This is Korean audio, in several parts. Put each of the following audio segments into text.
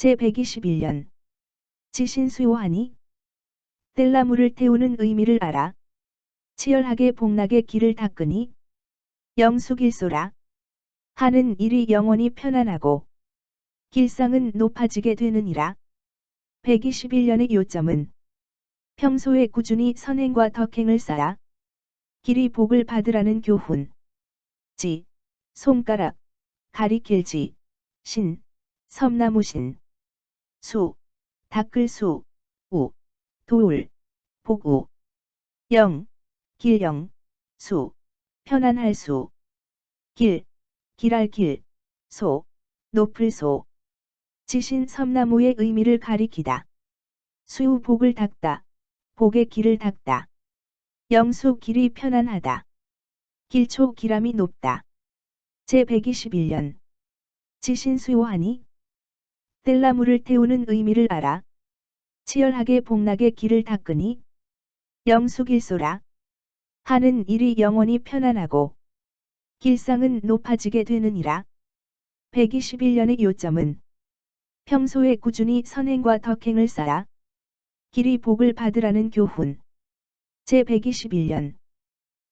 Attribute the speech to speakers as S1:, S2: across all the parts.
S1: 제121년 지신수요하니 뗄나무를 태우는 의미를 알아 치열하게 복락의 길을 닦으니 영숙일소라 하는 일이 영원히 편안하고 길상은 높아지게 되느니라. 121년의 요점은 평소에 꾸준히 선행과 덕행을 쌓아 길이 복을 받으라는 교훈. 지, 손가락, 가리길지, 신, 섬나무신, 수, 닦을수, 우, 도울, 복우, 영, 길영, 수, 편안할 수, 길, 길할 길, 소, 높을 소. 지신 섬나무의 의미를 가리키다. 수우 복을 닦다. 복의 길을 닦다. 영수 길이 편안하다. 길초 기람이 높다. 제121년 지신수요하니 뗄나무를 태우는 의미를 알아 치열하게 복락의 길을 닦으니 영수길소라 하는 일이 영원히 편안하고 길상은 높아지게 되느니라. 121년의 요점은 평소에 꾸준히 선행과 덕행을 쌓아 길이 복을 받으라는 교훈. 제121년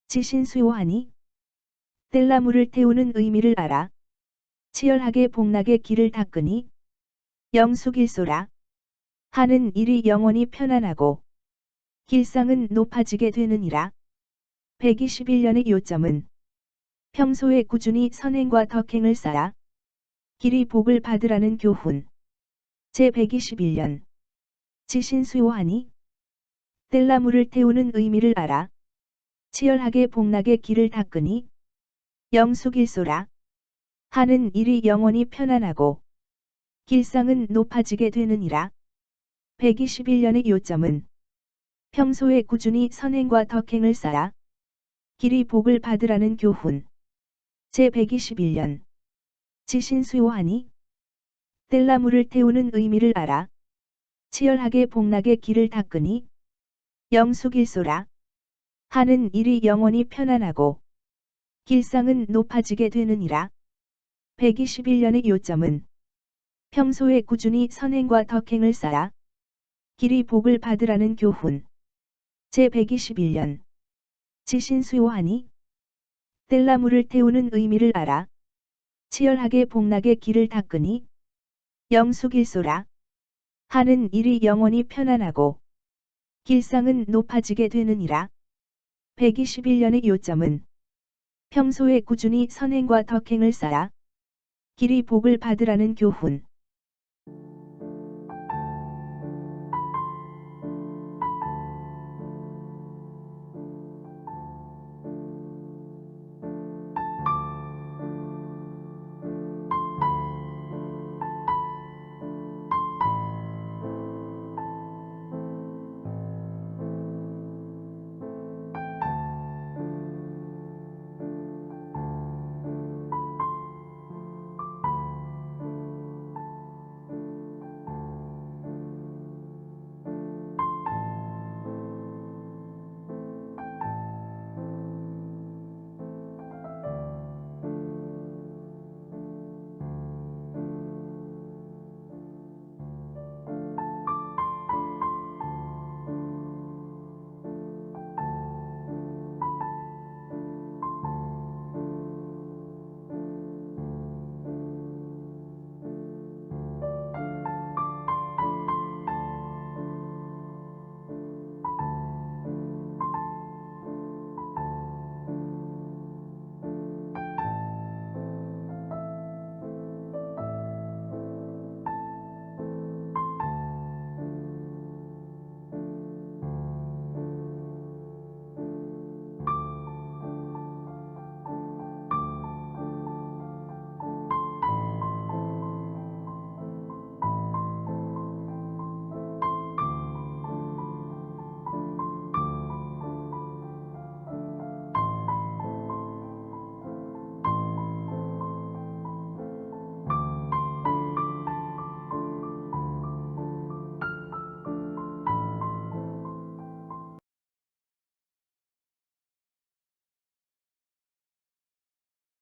S1: 지신수요하니 뗄나무를 태우는 의미를 알아 치열하게 복락의 길을 닦으니 영수길소라 하는 일이 영원히 편안하고 길상은 높아지게 되느니라. 121년의 요점은 평소에 꾸준히 선행과 덕행을 쌓아 길이 복을 받으라는 교훈. 제121년 지신수요하니 뗄나무를 태우는 의미를 알아 치열하게 복락의 길을 닦으니 영수길소라 하는 일이 영원히 편안하고 길상은 높아지게 되느니라. 121년의 요점은 평소에 꾸준히 선행과 덕행을 쌓아 길이 복을 받으라는 교훈. 제121년 지신수요하니 뗄나무를 태우는 의미를 알아 치열하게 복락의 길을 닦으니 영수길소라 하는 일이 영원히 편안하고 길상은 높아지게 되느니라. 121년의 요점은 평소에 꾸준히 선행과 덕행을 쌓아 길이 복을 받으라는 교훈. 제121년 지신수요하니 뗄나무를 태우는 의미를 알아 치열하게 복락의 길을 닦으니 영수길소라 하는 일이 영원히 편안하고 길상은 높아지게 되느니라. 121년의 요점은 평소에 꾸준히 선행과 덕행을 쌓아 길이 복을 받으라는 교훈.